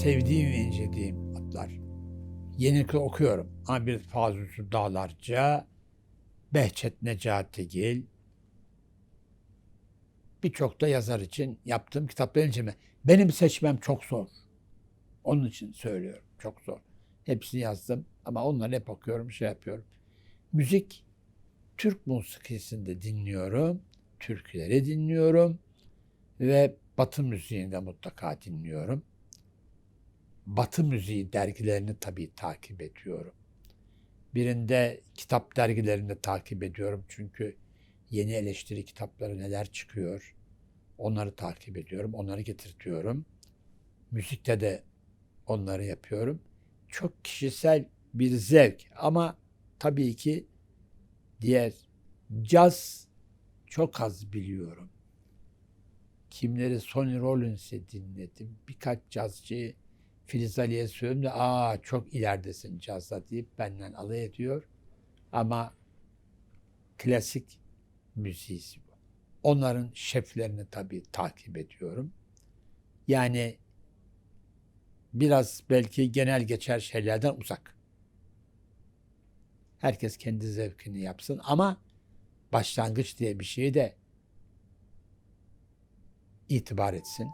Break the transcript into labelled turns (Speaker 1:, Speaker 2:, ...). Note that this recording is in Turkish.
Speaker 1: sevdiğim ve incelediğim atlar. Yenilikle okuyorum. Ama bir Fazıl Dağlarca, Behçet Necatigil, birçok da yazar için yaptığım kitapların inceleme. Benim seçmem çok zor. Onun için söylüyorum. Çok zor. Hepsini yazdım ama onları hep okuyorum, şey yapıyorum. Müzik, Türk musikisinde dinliyorum. Türküleri dinliyorum. Ve Batı müziğini de mutlaka dinliyorum. Batı müziği dergilerini tabii takip ediyorum. Birinde kitap dergilerini de takip ediyorum. Çünkü yeni eleştiri kitapları neler çıkıyor. Onları takip ediyorum. Onları getirtiyorum. Müzikte de onları yapıyorum. Çok kişisel bir zevk ama tabii ki diğer caz çok az biliyorum. Kimleri Sonny Rollins'i dinledim. Birkaç cazcıyı Filiz Ali'ye söylüyorum da aa çok ileridesin cazda deyip benden alay ediyor. Ama klasik müziği bu. Onların şeflerini tabii takip ediyorum. Yani biraz belki genel geçer şeylerden uzak. Herkes kendi zevkini yapsın ama başlangıç diye bir şeyi de itibar etsin.